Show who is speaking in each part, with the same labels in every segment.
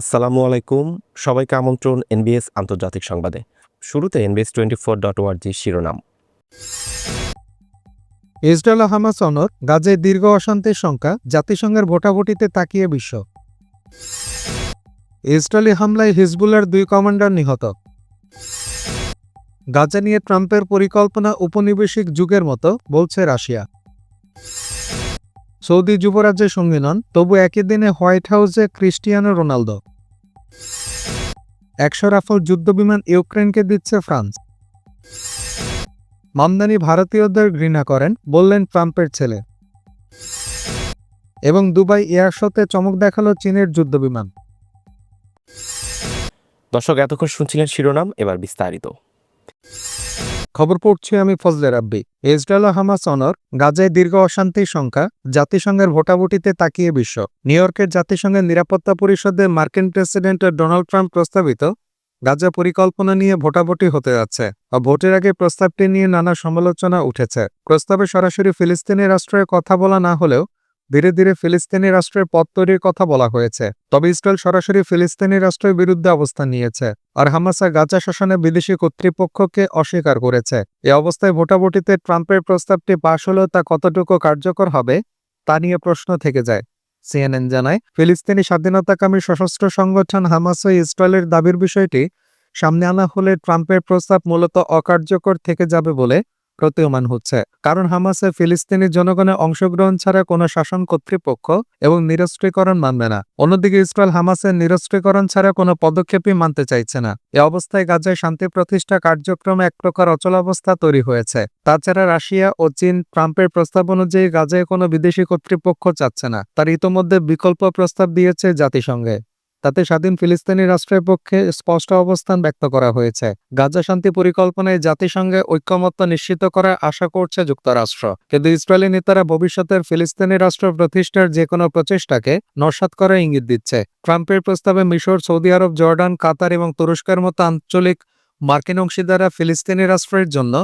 Speaker 1: আসসালামু আলাইকুম। সবাইকে আমন্ত্রণ এনবিএস আন্তর্জাতিক সংবাদে। শুরুতে এনবিএস টোয়েন্টি ফোর ডট ওয়ার্জি শিরোনাম।
Speaker 2: ইসরায়েল হামাস অনর গাজায় দীর্ঘ অশান্তির সংখ্যা জাতিসংঘের ভোটাভুটিতে তাকিয়ে বিশ্ব। ইসরায়েলি হামলায় হিজবুলের দুই কমান্ডার নিহত। গাজা নিয়ে ট্রাম্পের পরিকল্পনা উপনিবেশিক যুগের মতো, বলছে রাশিয়া। সৌদি যুবরাজ্যের সঙ্গী নন তবু একই দিনে হোয়াইট হাউসে ক্রিস্টিয়ানো রোনালদো। একশো রাফাল যুদ্ধবিমান ইউক্রেনকে দিচ্ছে ফ্রান্স। মামদানি ভারতীয়দের ঘৃণা করেন, বললেন ট্রাম্পের ছেলে। এবং দুবাই এয়ার শোতে চমক দেখাল চীনের যুদ্ধবিমান।
Speaker 1: দর্শক, এতক্ষণ শুনছিলেন শিরোনাম, এবার বিস্তারিত।
Speaker 2: খবর পড়ছি আমি ফজলে রাব্বি। ইসরায়েল হামাস অনর গাজায় দীর্ঘ অশান্তির সংখ্যা জাতিসংঘের ভোটাভুটিতে তাকিয়ে বিশ্ব। নিউ ইয়র্কের জাতিসংঘের নিরাপত্তা পরিষদে মার্কিন প্রেসিডেন্ট ডোনাল্ড ট্রাম্প প্রস্তাবিত, গাজা পরিকল্পনা নিয়ে ভোটাভুটি হতে যাচ্ছে আর ভোটের আগে প্রস্তাবটি নিয়ে নানা সমালোচনা উঠেছে। প্রস্তাবে সরাসরি ফিলিস্তিনি রাষ্ট্রের কথা বলা না হলেও ধীরে ধীরে ফিলিস্তিনি রাষ্ট্রের পথ তৈরির কথা বলা হয়েছে। তবে ইসরায়েল সরাসরি ফিলিস্তিনি রাষ্ট্রের বিরুদ্ধে অবস্থান নিয়েছে আর হামাসা গাজা শাসনে বিদেশি কর্তৃপক্ষকে অস্বীকার করেছে। এ অবস্থায় ভোটাভুটিতে ট্রাম্পের প্রস্তাবটি পাশ হলেও তা কতটুকু কার্যকর হবে, তা নিয়ে প্রশ্ন থেকে যায়। সিএনএন জানায়, ফিলিস্তিনি স্বাধীনতাকামী সশস্ত্র সংগঠন হামাস ও ইসরায়েলের দাবির বিষয়টি সামনে আনা হলে ট্রাম্পের প্রস্তাব মূলত অকার্যকর থেকে যাবে বলে প্রতীয়মান হচ্ছে। কারণ হামাসে ফিলিস্তিনি জনগণের অংশগ্রহণ ছাড়া কোনো শাসন কর্তৃপক্ষ এবং নিরস্ত্রীকরণ মানবে না। অন্যদিকে ইসরায়েল হামাসের নিরস্ত্রীকরণ ছাড়া কোনো পদক্ষেপই মানতে চাইছে না। এ অবস্থায় গাজায় শান্তি প্রতিষ্ঠা কার্যক্রমে এক প্রকার অচলাবস্থা তৈরি হয়েছে। তাছাড়া রাশিয়া ও চীন ট্রাম্পের প্রস্তাব অনুযায়ী গাজায় কোনো বিদেশি কর্তৃপক্ষ চাচ্ছে না। তার ইতোমধ্যে বিকল্প প্রস্তাব দিয়েছে জাতিসংঘে। তাতে স্বাধীন ফিলিস্তিনি রাষ্ট্রের পক্ষে স্পষ্ট অবস্থান ব্যক্ত করা হয়েছে। গাজা শান্তি পরিকল্পনায় জাতিসংঘে ঐক্যমত্য নিশ্চিত করার আশা করছে যুক্তরাষ্ট্র। কিন্তু ইসরায়েলি নেতারা ভবিষ্যতের ফিলিস্তিনি রাষ্ট্র প্রতিষ্ঠার যে কোনো প্রচেষ্টাকে নস্যাৎ করার ইঙ্গিত দিচ্ছে। ট্রাম্পের প্রস্তাবে মিশর, সৌদি আরব, জর্ডান, কাতার এবং তুরস্কের মতো আঞ্চলিক মার্কিন অংশীদাররা ফিলিস্তিনি রাষ্ট্রের জন্য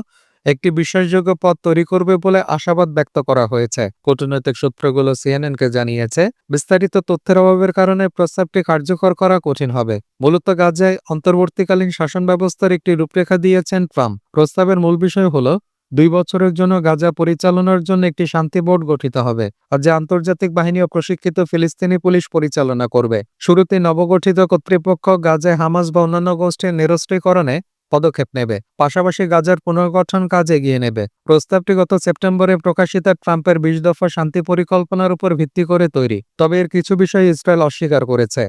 Speaker 2: একটি বিশ্বাসযোগ্য পথ তৈরি করবে বলে আশাবাদ ব্যক্ত করা হয়েছে। কূটনৈতিক সূত্রগুলো সিএনএনকে জানিয়েছে, বিস্তারিত তথ্যের অভাবের কারণে প্রস্তাবটি কার্যকর করা কঠিন হবে। মূলত গাজায় অন্তর্বর্তীকালীন শাসন ব্যবস্থার একটি রূপরেখা দিয়েছেন ট্রাম্প। প্রস্তাবের মূল বিষয় হল, দুই বছরের জন্য গাজা পরিচালনার জন্য একটি শান্তি বোর্ড গঠিত হবে, আর যে আন্তর্জাতিক বাহিনী ও প্রশিক্ষিত ফিলিস্তিনি পুলিশ পরিচালনা করবে। শুরুতে নবগঠিত কর্তৃপক্ষ গাজায় হামাস বা অন্যান্য গোষ্ঠীর নিরস্ত্রীকরণে পদক্ষেপ নেবে। পাশাপাশি গাজার পুনর্গঠন কাজ এগিয়ে নেবে। প্রস্তাবটি গত সেপ্টেম্বরে প্রকাশিত ট্রাম্পের বিশ দফা শান্তি পরিকল্পনার উপর ভিত্তি করে তৈরি। তবে এর কিছু বিষয় ইসরায়েল অস্বীকার করেছে।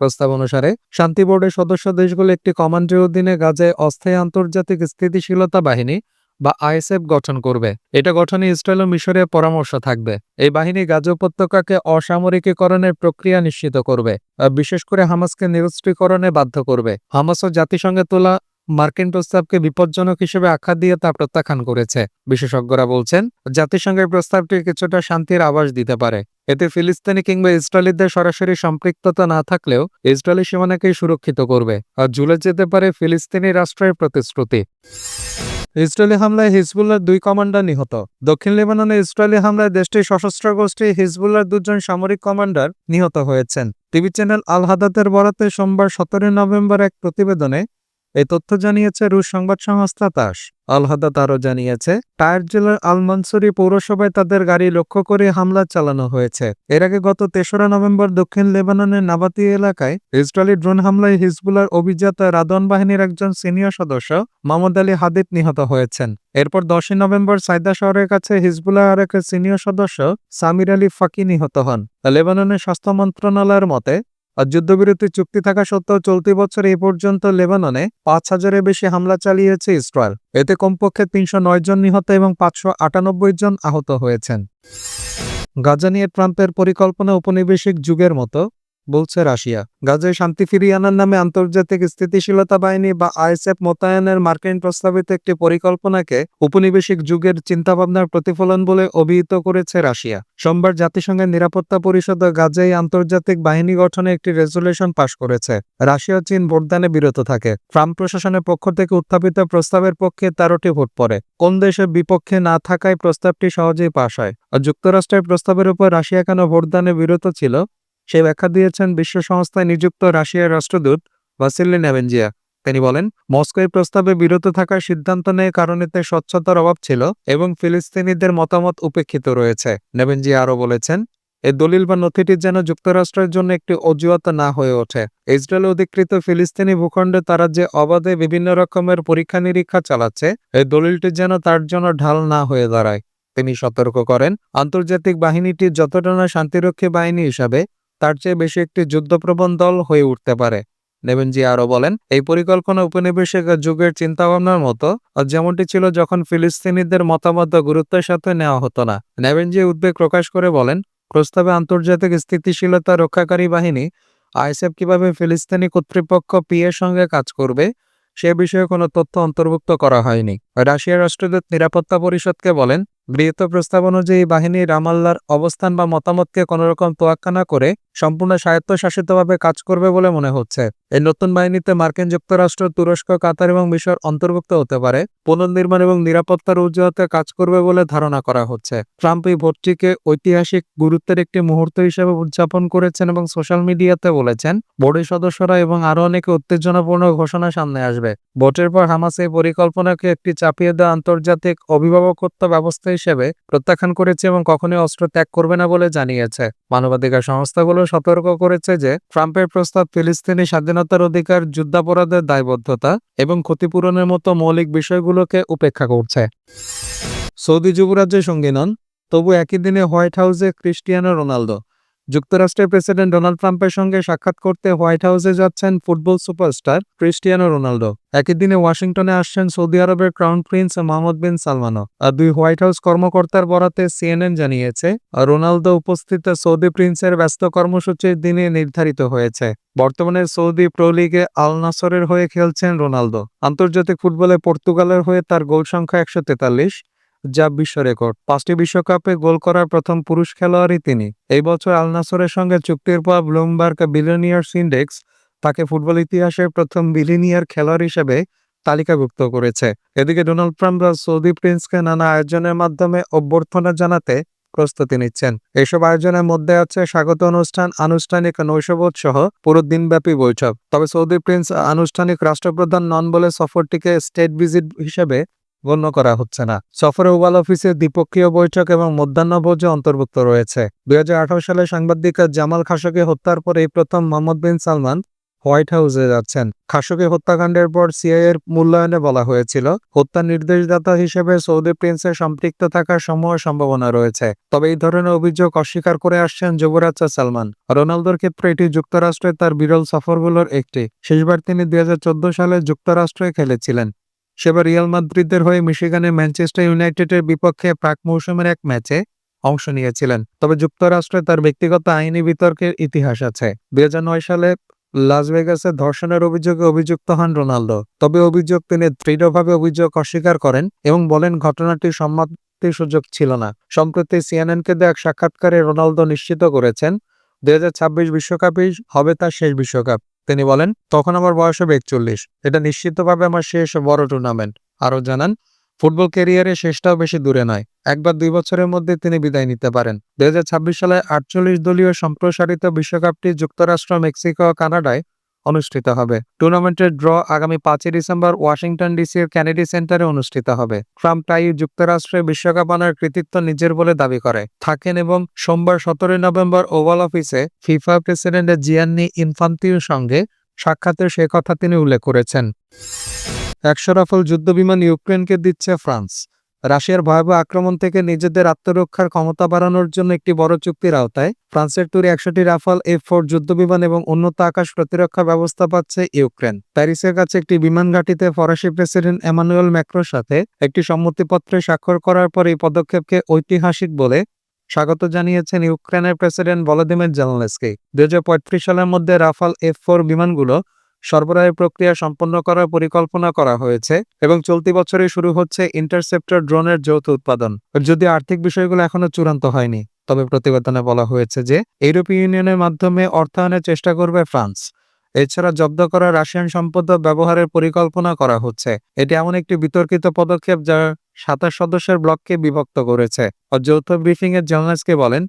Speaker 2: প্রস্তাব অনুসারে, শান্তি বোর্ডের সদস্য দেশগুলো একটি কমান্ডের অধীনে গাজায় অস্থায়ী আন্তর্জাতিক স্থিতিশীলতা বাহিনী বা আইএসএফ গঠন করবে। এটা গঠনে ইসরায়েল ও মিশরের পরামর্শ থাকবে। এই বাহিনী গাজা উপত্যকাকে অসামরিকীকরণের প্রক্রিয়া নিশ্চিত করবে বিশেষ করে হামাসকে নিরস্ত্রীকরণে বাধ্য করবে। হামাস ও জাতিসংঘে তোলা মার্কিন প্রস্তাবকে বিপজ্জনক হিসেবে আখ্যা দিয়ে তা প্রত্যাখ্যান করেছে। বিশেষজ্ঞরা বলছেন, জাতিসংঘের প্রস্তাবটি কিছুটা শান্তির আভাস দিতে পারে। এতে ফিলিস্তিনি কিংবা ইসরায়েলিদের সরাসরি সম্পৃক্ততা না থাকলেও ইসরায়েলি সীমানাকেই সুরক্ষিত করবে আর ঝুলে যেতে পারে ফিলিস্তিনি রাষ্ট্রের প্রতিশ্রুতি। ইসরায়েলি হামলায় হিজবুল্লার দুই কমান্ডার নিহত। দক্ষিণ লেবাননে ইসরায়েলি হামলায় দেশটির সশস্ত্র গোষ্ঠী হিজবুল্লার দুজন সামরিক কমান্ডার নিহত হয়েছেন। টিভি চ্যানেল আল হাদাতের বরাতে সোমবার সতেরোই নভেম্বর এক প্রতিবেদনে এই তথ্য জানিয়েছে রুশ সংবাদ সংস্থা তাস। আল হাদাত আরও জানিয়েছে, টায়ার জেলার আল মনসুরি পৌরসভায় তাদের গাড়ি লক্ষ্য করে হামলা চালানো হয়েছে। এর আগে গত তেসরা নভেম্বর দক্ষিণ লেবাননের নাবাতি এলাকায় ইসরায়েলি ড্রোন হামলায় হিজবুলার অভিজাত রাদন বাহিনীর একজন সিনিয়র সদস্য, মাহমুদ আলী হাদিদ নিহত হয়েছেন। এরপর দশই নভেম্বর সাইদা শহরের কাছে হিজবুল্লাহ আর এক সিনিয়র সদস্য, সামির আলী ফাকি নিহত হন। লেবাননের স্বাস্থ্য মন্ত্রণালয়ের মতে যুদ্ধবিরতি চুক্তি থাকা সত্ত্বেও চলতি বছর এ পর্যন্ত লেবাননে পাঁচ হাজারের বেশি হামলা চালিয়েছে ইসরায়েল। এতে কমপক্ষে তিনশো নয় জন নিহত এবং পাঁচশো আটানব্বই জন আহত হয়েছেন। গাজা নিয়ে ট্রাম্পের পরিকল্পনা উপনিবেশিক যুগের মতো বলছে রাশিয়া। গাজায় শান্তি ফিরিয়ে আনার নামে আন্তর্জাতিক স্থিতিশীলতা বাহিনী বা আইএসএফ মোতায়েনের মার্কিন প্রস্তাবিত একটি পরিকল্পনাকে উপনিবেশিক যুগের চিন্তাভাবনার প্রতিফলন বলে অভিহিত করেছে রাশিয়া। সোমবার জাতিসংঘের নিরাপত্তা পরিষদ গাজায় আন্তর্জাতিক বাহিনী গঠনে একটি রেজুলেশন পাশ করেছে। রাশিয়া চীন ভোটদানে বিরত থাকে। ট্রাম্প প্রশাসনের পক্ষ থেকে উত্থাপিত প্রস্তাবের পক্ষে তেরোটি ভোট পড়ে। কোন দেশের বিপক্ষে না থাকায় প্রস্তাবটি সহজেই পাশ হয়। যুক্তরাষ্ট্রের প্রস্তাবের উপর রাশিয়া কেন ভোটদানে বিরত ছিল? সে ব্যাখ্যা দিয়েছেন বিশ্ব সংস্থায় নিযুক্ত রাশিয়ার রাষ্ট্রদূত ভাসিলি নেভেনজিয়া। তিনি বলেন মস্কো এই প্রস্তাবে বিরত থাকার সিদ্ধান্ত নেয় কারণ এতে স্বচ্ছতার অভাব ছিল এবং ফিলিস্তিনিদের মতামত উপেক্ষিত রয়েছে। নেভেনজিয়া আরও বলেছেন এই দলিল বা নথিটি যেন যুক্তরাষ্ট্রের জন্য একটি অজুহাত না হয়ে ওঠে। ইসরায়েল অধিকৃত ফিলিস্তিনি ভূখণ্ডে তারা যে অবাধে বিভিন্ন রকমের পরীক্ষা নিরীক্ষা চালাচ্ছে এই দলিলটি যেন তার জন্য ঢাল না হয়ে দাঁড়ায়। তিনি সতর্ক করেন, আন্তর্জাতিক বাহিনীটি যতটা না শান্তিরক্ষী বাহিনী হিসাবে তার চেয়ে বেশি একটি যুদ্ধপ্রবণ দল হয়ে উঠতে পারে। নেভেনজি আরও বলেন, এই পরিকল্পনা উপনিবেশিক যুগের চিন্তাভাবনার মতো যেমনটি ছিল যখন ফিলিস্তিনিদের মতামত গুরুত্বের সাথে নেওয়া হতো না। নেভেনজি উদ্বেগ প্রকাশ করে বলেন, প্রস্তাবে আন্তর্জাতিক স্থিতিশীলতা রক্ষাকারী বাহিনী, আইএসএফ কীভাবে ফিলিস্তিনি কর্তৃপক্ষ পি এর সঙ্গে কাজ করবে, সে বিষয়ে কোনো তথ্য অন্তর্ভুক্ত করা হয়নি। রাশিয়ার রাষ্ট্রদূত নিরাপত্তা পরিষদকে বলেন, গৃহীত প্রস্তাব অনুযায়ী বাহিনী রামাল্লার অবস্থান বা মতামতকে কোনোরকম তোয়াক্কা না করে সম্পূর্ণ স্বায়ত্তশাসিতভাবে কাজ করবে বলে মনে হচ্ছে। এই নতুন বাহিনীতে মার্কিন যুক্তরাষ্ট্র, তুরস্ক, কাতার এবং মিশর অন্তর্ভুক্ত হতে পারে। পুনর্নির্মাণ এবং নিরাপত্তার অজুহাতে কাজ করবে বলে ধারণা করা হচ্ছে। ট্রাম্প এই ভোটটিকে ঐতিহাসিক গুরুত্বের একটি মুহূর্ত হিসেবে উদযাপন করেছেন এবং সোশ্যাল মিডিয়াতে বলেছেন বোর্ডের সদস্যরা এবং আরও অনেকে উত্তেজনাপূর্ণ ঘোষণা সামনে আসবে। ভোটের পর হামাস এই পরিকল্পনাকে একটি চাপিয়ে দেওয়া আন্তর্জাতিক অভিভাবকত্ব ব্যবস্থা হিসেবে প্রত্যাখ্যান করেছে এবং কখনোই অস্ত্র ত্যাগ করবে না বলে জানিয়েছে। মানবাধিকার সংস্থাগুলো সতর্ক করেছে যে, ট্রাম্পের প্রস্তাব ফিলিস্তিনি স্বাধীনতার অধিকার, যুদ্ধাপরাধের দায়বদ্ধতা এবং ক্ষতিপূরণের মতো মৌলিক বিষয়গুলোকে উপেক্ষা করছে। সৌদি যুবরাজ্যের সঙ্গী নন, তবু একই দিনে হোয়াইট হাউসে ক্রিস্টিয়ানো রোনালদো যুক্তরাষ্ট্রের প্রেসিডেন্ট ডোনাল্ড ট্রাম্পের সঙ্গে সাক্ষাৎ করতে হোয়াইট হাউসে যাচ্ছেন ফুটবল সুপারস্টার ক্রিস্টিয়ানো রোনাল্ডো একই দিনে ওয়াশিংটনে আসছেন সৌদি আরবের ক্রাউন প্রিন্স মোহাম্মদ বিন সালমানও আর দুই হোয়াইট হাউস কর্মকর্তার বরাতে সিএনএন জানিয়েছে, রোনালদো উপস্থিত সৌদি প্রিন্সের ব্যস্ত কর্মসূচির দিনে নির্ধারিত হয়েছে। বর্তমানে সৌদি প্রো লিগে আল নাসরের হয়ে খেলছেন রোনালদো। আন্তর্জাতিক ফুটবলে পর্তুগালের হয়ে তার গোল সংখ্যা একশো তেতাল্লিশ যা বিশ্ব রেকর্ড। পাঁচটি বিশ্বকাপে গোল করার প্রথম পুরুষ খেলোয়াড়ই তিনি। এই বছর আলনাসরের সঙ্গে চুক্তির পর ব্লুমবার্গ বিলিয়নিয়ার্স ইন্ডেক্স তাকে ফুটবল ইতিহাসের প্রথম বিলিনিয়ার খেলোয়াড় হিসেবে তালিকাভুক্ত করেছে। এদিকে ডোনাল্ড ট্রাম্প সৌদি প্রিন্সকে নানা আয়োজনের মাধ্যমে অভ্যর্থনা জানাতে প্রস্তুতি নিচ্ছেন। এসব আয়োজনের মধ্যে আছে স্বাগত অনুষ্ঠান, আনুষ্ঠানিক নৈশবোধ সহ পুরো দিনব্যাপী বৈঠক। তবে সৌদি প্রিন্স আনুষ্ঠানিক রাষ্ট্রপ্রধান নন বলে সফরটিকে স্টেট ভিজিট হিসেবে গণ্য করা হচ্ছে না। সফরে ওভাল অফিসে দ্বিপক্ষীয় বৈঠক এবং মধ্যাহ্নভোজে অন্তর্ভুক্ত রয়েছে। দুই হাজার আঠারো সালে সাংবাদিক জামাল খাশোগি হত্যার পর এই প্রথম মোহাম্মদ বিন সালমান হোয়াইট হাউসে যাচ্ছেন। খাশোগি হত্যাকাণ্ডের পর সিআইএর মূল্যায়নে বলা হয়েছিল হত্যা নির্দেশদাতা হিসেবে সৌদি প্রিন্সের সম্পৃক্ত থাকার সমূহ সম্ভাবনা রয়েছে। তবে এই ধরনের অভিযোগ অস্বীকার করে আসছেন যুবরাজ সালমান। রোনালদোর ক্ষেত্রে এটি যুক্তরাষ্ট্রে তার বিরল সফরগুলোর একটি। শেষবার তিনি দুই হাজার চোদ্দ সালে যুক্তরাষ্ট্রে খেলেছিলেন। সেবার রিয়াল মাদ্রিদের হয়ে মিশিগানে ম্যানচেস্টার ইউনাইটেডের বিপক্ষে প্রাক মৌসুমের এক ম্যাচে অংশ নিয়েছিলেন। তবে যুক্তরাষ্ট্রে তার ব্যক্তিগত আইনি বিতর্কের ইতিহাস আছে। দুই হাজার নয় সালে লাস ভেগাসে ধর্ষণের অভিযোগে অভিযুক্ত হন রোনালদো। তবে অভিযোগ তিনি দৃঢ়ভাবে অভিযোগ অস্বীকার করেন এবং বলেন, ঘটনাটি সম্মতির সুযোগ ছিল না। সম্প্রতি সিএনএনকে দেওয়া এক সাক্ষাৎকারে রোনালদো নিশ্চিত করেছেন, দুই বিশ্বকাপই হবে তার শেষ বিশ্বকাপ। তিনি বলেন, তখন আমার বয়স হবে একচল্লিশ। এটা নিশ্চিতভাবে আমার শেষ বড় টুর্নামেন্ট আরও জানান, ফুটবল ক্যারিয়ারে শেষটাও বেশি দূরে নয়। একবার দুই বছরের মধ্যে তিনি বিদায় নিতে পারেন। দুই হাজার ছাব্বিশ সালে আটচল্লিশ দলীয় সম্প্রসারিত বিশ্বকাপটি যুক্তরাষ্ট্র, মেক্সিকো কানাডায় অনুষ্ঠিত হবে। টুর্নামেন্টের ড্র আগামী পাঁচই ডিসেম্বর ওয়াশিংটন ডিসির ক্যানেডি সেন্টারে অনুষ্ঠিত হবে। ট্রাম্প তাই যুক্তরাষ্ট্রে বিশ্বকাপ আনার কৃতিত্ব নিজের বলে দাবি করে। থাকেন এবং সোমবার সতেরোই নভেম্বর ওভাল অফিসে ফিফা প্রেসিডেন্ট জিয়ান্নি ইনফান্তির সঙ্গে সাক্ষাতে সে কথা তিনি উল্লেখ করেছেন। একশো রাফেল যুদ্ধবিমান ইউক্রেনকে দিচ্ছে ফ্রান্স। রাশিয়ার ভয়াবহ আক্রমণ থেকে নিজেদের আত্মরক্ষার ক্ষমতা বাড়ানোর জন্য একটি বড় চুক্তির আওতায় ফ্রান্সের তৈরি একশোটি রাফাল, এফ ফোর যুদ্ধবিমান এবং উন্নত আকাশ প্রতিরক্ষা ব্যবস্থা পাচ্ছে ইউক্রেন। প্যারিসের কাছে একটি বিমান ঘাঁটিতে ফরাসি প্রেসিডেন্ট এমানুয়েল ম্যাক্রোর সাথে একটি সম্মতিপত্রে স্বাক্ষর করার পর এই পদক্ষেপকে ঐতিহাসিক বলে স্বাগত জানিয়েছেন ইউক্রেনের প্রেসিডেন্ট ভলোদিমির জেলনেসকি। দুই সালের মধ্যে রাফাল, এফ ফোর বিমানগুলো সরবরাহের প্রক্রিয়া সম্পন্ন করার পরিকল্পনা করা হয়েছে এবং চলতি বছরে শুরু হচ্ছে ইন্টারসেপ্টর ড্রোনের যৌথ উৎপাদন। যদি আর্থিক বিষয়গুলো এখনও চূড়ান্ত হয়নি, তবে প্রতিবেদনে বলা হয়েছে যে ইউরোপীয় ইউনিয়নের মাধ্যমে অর্থায়নের চেষ্টা করবে ফ্রান্স। এছাড়া জব্দ করা রাশিয়ান সম্পদ ব্যবহারের পরিকল্পনা করা হচ্ছে। এটি এমন একটি বিতর্কিত পদক্ষেপ যা সাতাশ সদস্যের ব্লককে বিভক্ত করেছে। যৌথ এর জেলনেসকে বলেন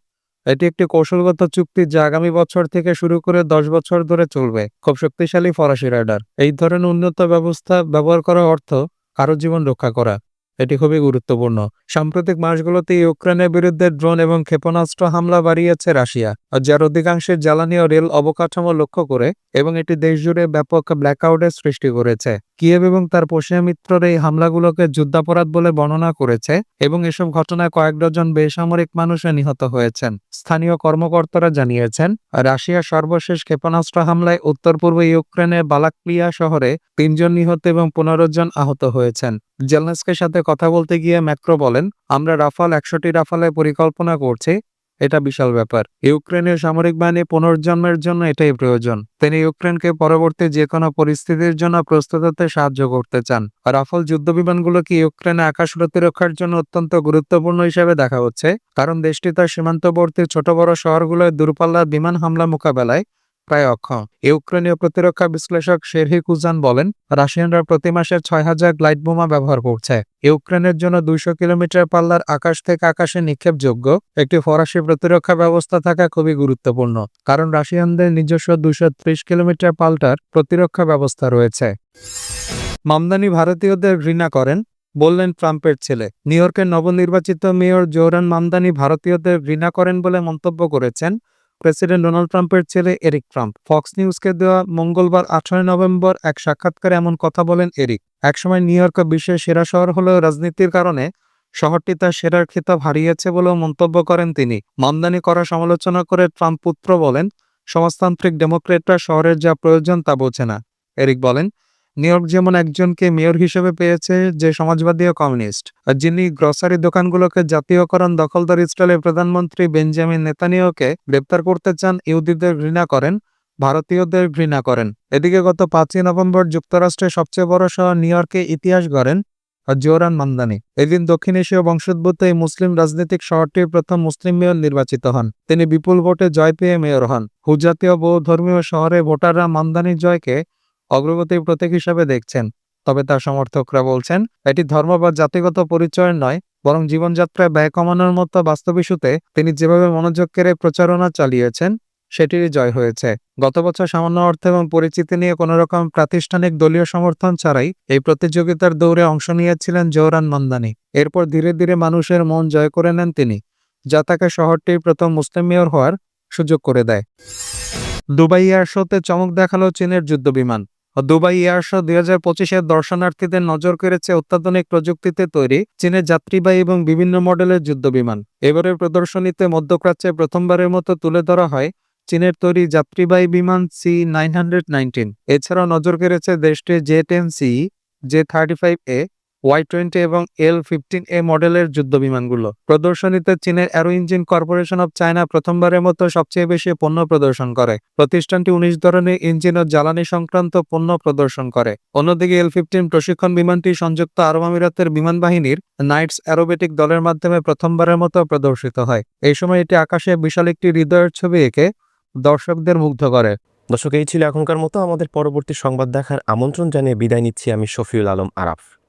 Speaker 2: এটি একটি কৌশলগত চুক্তি যা আগামী বছর থেকে শুরু করে দশ বছর ধরে চলবে। খুব শক্তিশালী ফরাসি রাডার এই ধরনের উন্নত ব্যবস্থা ব্যবহার করার অর্থ কারও জীবন রক্ষা করা। এটি খুবই গুরুত্বপূর্ণ। সাম্প্রতিক মাসগুলোতে ইউক্রেনের বিরুদ্ধে ড্রোন এবং ক্ষেপণাস্ত্র হামলা বাড়িয়েছে রাশিয়া, যার অধিকাংশের জ্বালানি ও রেল অবকাঠামো লক্ষ্য করে এবং এটি দেশজুড়ে ব্যাপক ব্ল্যাকআউটের সৃষ্টি করেছে। কিয়েভ এবং তার পশ্চিমা মিত্ররা এই হামলাগুলোকে যুদ্ধাপরাধ বলে বর্ণনা করেছে এবং এসব ঘটনায় কয়েক ডজন বেসামরিক মানুষও নিহত হয়েছেন, স্থানীয় কর্মকর্তারা জানিয়েছেন। রাশিয়ার সর্বশেষ ক্ষেপণাস্ত্র হামলায় উত্তর পূর্ব ইউক্রেনের বালাক্লিয়া শহরে তিনজন নিহত এবং পনেরো জন আহত হয়েছেন। জেলনেস্কের সাথে কথা বলতে গিয়ে ম্যাক্রো বলেন, আমরা রাফাল, একশোটি রাফালের পরিকল্পনা করছি। এটা বিশাল ব্যাপার। ইউক্রেনের সামরিক বাহিনী পুনর্জন্মের জন্য এটাই প্রয়োজন। তিনি ইউক্রেনকে পরবর্তী যে কোনো পরিস্থিতির জন্য প্রস্তুত হতে সাহায্য করতে চান। রাফাল যুদ্ধবিমানগুলোকে ইউক্রেনে আকাশ প্রতিরক্ষার জন্য অত্যন্ত গুরুত্বপূর্ণ হিসেবে দেখা হচ্ছে? কারণ দেশটি তার সীমান্তবর্তী ছোট বড় শহরগুলোয় দূরপাল্লার বিমান হামলা মোকাবেলায় প্রায় অক্ষম। ইউক্রেনীয় প্রতিরক্ষা বিশ্লেষক শেরহি কুজান বলেন, রাশিয়ানরা প্রতি মাসে ছয় হাজার গ্লাইড বোমা ব্যবহার করছে। ইউক্রেনের জন্য দুইশো কিলোমিটার পাল্লার আকাশ থেকে আকাশে নিক্ষেপযোগ্য একটি ফরাসি প্রতিরক্ষা ব্যবস্থা থাকা খুবই গুরুত্বপূর্ণ, কারণ রাশিয়ানদের নিজস্ব দুশো ত্রিশ কিলোমিটার পাল্টার প্রতিরক্ষা ব্যবস্থা রয়েছে। মামদানি ভারতীয়দের ঘৃণা করেন, বললেন ট্রাম্পের ছেলে। নিউ ইয়র্কের নবনির্বাচিত মেয়র জোহরান মামদানি ভারতীয়দের ঘৃণা করেন বলে মন্তব্য করেছেন প্রেসিডেন্ট ডোনাল্ড ট্রাম্পের ছেলে এরিক ট্রাম্প। ফক্স নিউজকে দেওয়া মঙ্গলবার, আঠারোই নভেম্বর, এক সাক্ষাৎকারে এমন কথা বলেন এরিক। একসময় নিউ ইয়র্ক বিশ্বের সেরা শহর হলেও রাজনীতির কারণে শহরটি তার সেরার খিতাব হারিয়েছে বলেও মন্তব্য করেন তিনি। মামদানি করা সমালোচনা করে ট্রাম্প পুত্র বলেন, সমাজতান্ত্রিক ডেমোক্রেটরা শহরের যা প্রয়োজন তা বোঝে না। এরিক বলেন নিউ ইয়র্ক যেমন একজনকে মেয়র হিসেবে পেয়েছে যে সমাজবাদী ও কমিউনিস্ট যিনি গ্রসারি দোকানগুলোকে জাতীয়করণ দখলদার ইসরায়েলের প্রধানমন্ত্রী বেঞ্জামিন নেতানিয়াহুকে গ্রেপ্তার করতে চান ইহুদিদের ঘৃণা করেন, ভারতীয়দের ঘৃণা করেন। এদিকে গত পাঁচই নভেম্বর যুক্তরাষ্ট্রের সবচেয়ে বড় শহর নিউ ইয়র্কে ইতিহাস গড়েন জোরান মান্দানি। এদিন দক্ষিণ এশীয় বংশোদ্ভূত এই মুসলিম রাজনৈতিক শহরটির প্রথম মুসলিম মেয়র নির্বাচিত হন। তিনি বিপুল ভোটে জয় পেয়ে মেয়র হন। হুজাতীয় বহু ধর্মীয় শহরে ভোটাররা মান্দানির জয়কে অগ্রগতির প্রতীক হিসেবে দেখছেন। তবে তার সমর্থকরা বলছেন, এটি ধর্ম বা জাতিগত পরিচয়ের নয়, বরং জীবনযাত্রায় ব্যয় কমানোর মতো বাস্তব ইস্যুতে তিনি যেভাবে মনোযোগ কেড়ে প্রচারণা চালিয়েছেন, সেটিরই জয় হয়েছে। গত বছর সামান্য অর্থ এবং পরিচিতি নিয়ে কোনো রকম প্রাতিষ্ঠানিক দলীয় সমর্থন ছাড়াই এই প্রতিযোগিতার দৌড়ে অংশ নিয়েছিলেন জোহরান মন্দানি। এরপর ধীরে ধীরে মানুষের মন জয় করে নেন তিনি, যা তাকে শহরটির প্রথম মুসলিম মেয়র হওয়ার সুযোগ করে দেয়। দুবাই এয়ার শোতে চমক দেখাল চীনের যুদ্ধবিমান। দুবাই এয়ার শো দুই হাজার পঁচিশের দর্শনার্থীদের নজর কেড়েছে অত্যাধুনিক প্রযুক্তিতে তৈরি চীনের যাত্রীবাহী এবং বিভিন্ন মডেলের যুদ্ধ বিমান এবারের প্রদর্শনীতে মধ্যপ্রাচ্যে প্রথমবারের মতো তুলে ধরা হয় চীনের তৈরি যাত্রীবাহী বিমান সি নাইন হান্ড্রেড নাইনটিন। এছাড়াও নজর কেড়েছে দেশটির J ten C, J thirty five A Y twenty এবং এল ফিফটিন এ মডেলের যুদ্ধ বিমানগুলো প্রদর্শনীতে চীনের aero engine corporation of China প্রথমবারের মতো সবচেয়ে বেশি পণ্য প্রদর্শন করে। প্রতিষ্ঠানটি উনিশ ধরনের ইঞ্জিন ও জ্বালানি সংক্রান্ত পণ্য প্রদর্শন করে। অন্যদিকে এল ফিফটিন প্রশিক্ষণ বিমানটি সংযুক্ত আরব আমিরাতের বিমান বাহিনীর নাইটস অ্যারোবেটিক দলের মাধ্যমে প্রথমবারের মতো প্রদর্শিত হয়। এই সময় এটি আকাশে বিশাল একটি হৃদয়ের ছবি এঁকে দর্শকদের মুগ্ধ করে।
Speaker 1: দর্শক, এই ছিল এখনকার মতো। আমাদের পরবর্তী সংবাদ দেখার আমন্ত্রণ জানিয়ে বিদায় নিচ্ছি আমি শফিউল আলম আরাফ।